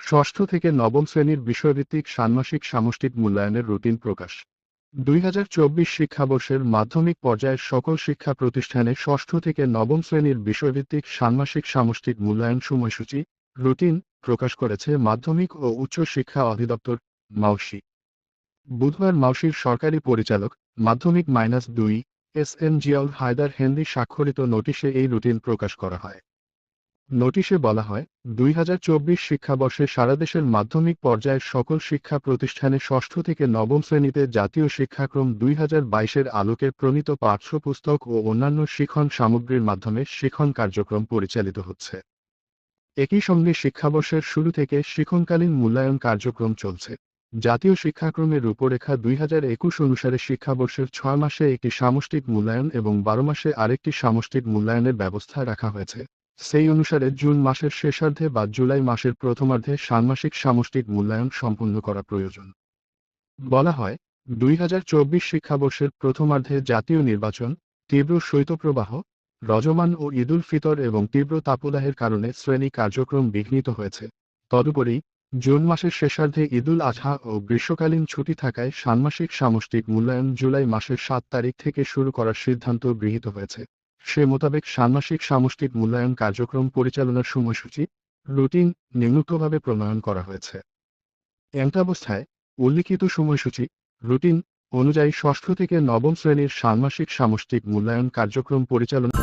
ষষ্ঠ থেকে নবম শ্রেণির বিষয়ভিত্তিক ষান্মাসিক সামষ্টিক মূল্যায়নের রুটিন প্রকাশ। দুই হাজার চব্বিশ শিক্ষাবর্ষের মাধ্যমিক পর্যায়ের সকল শিক্ষা প্রতিষ্ঠানে ষষ্ঠ থেকে নবম শ্রেণির বিষয়ভিত্তিক ষান্মাসিক সামষ্টিক মূল্যায়ন সময়সূচি, রুটিন, প্রকাশ করেছে মাধ্যমিক ও উচ্চ শিক্ষা অধিদপ্তর মাউসি। বুধবার মাউসির সরকারি পরিচালক, মাধ্যমিক মাইনাস দুই, S M Ziaul Haider Henry স্বাক্ষরিত নোটিশে এই রুটিন প্রকাশ করা হয়। নোটিশে বলা হয়, দুই হাজার চব্বিশ শিক্ষাবর্ষে সারা দেশের মাধ্যমিক পর্যায়ের সকল শিক্ষা প্রতিষ্ঠানে ষষ্ঠ থেকে নবম শ্রেণীতে জাতীয় শিক্ষাক্রম দুই হাজার বাইশের আলোকে প্রণীত পাঠ্যপুস্তক ও অন্যান্য শিখন সামগ্রীর মাধ্যমে শিখন কার্যক্রম পরিচালিত হচ্ছে। একই সঙ্গে শিক্ষাবর্ষের শুরু থেকে শিক্ষণকালীন মূল্যায়ন কার্যক্রম চলছে। জাতীয় শিক্ষাক্রমের রূপরেখা দুই হাজার একুশ অনুসারে শিক্ষাবর্ষের ছয় মাসে একটি সামষ্টিক মূল্যায়ন এবং বারো মাসে আরেকটি সামষ্টিক মূল্যায়নের ব্যবস্থা রাখা হয়েছে। সেই অনুসারে জুন মাসের শেষার্ধে বা জুলাই মাসের প্রথমার্ধে ষান্মাসিক সামষ্টিক মূল্যায়ন সম্পূর্ণ করা প্রয়োজন। বলা হয়, দুই হাজার চব্বিশ শিক্ষাবর্ষের প্রথমার্ধে জাতীয় নির্বাচন, তীব্র শৈত্যপ্রবাহ, রজমান ও ঈদুল ফিতর এবং তীব্র তাপদাহের কারণে শ্রেণি কার্যক্রম বিঘ্নিত হয়েছে। তদুপরি, জুন মাসের শেষার্ধে ঈদুল আজহা ও গ্রীষ্মকালীন ছুটি থাকায় ষান্মাসিক সামষ্টিক মূল্যায়ন জুলাই মাসের সাত তারিখ থেকে শুরু করার সিদ্ধান্ত গৃহীত হয়েছে। সে মোতাবেক ষান্মাসিক সামষ্টিক মূল্যায়ন কার্যক্রম পরিচালনার সময়সূচি, রুটিন নিম্নুক্তভাবে প্রণয়ন করা হয়েছে। এমতাবস্থায়, উল্লিখিত সময়সূচি, রুটিন অনুযায়ী ষষ্ঠ থেকে নবম শ্রেণির ষান্মাসিক সামষ্টিক মূল্যায়ন কার্যক্রম পরিচালনা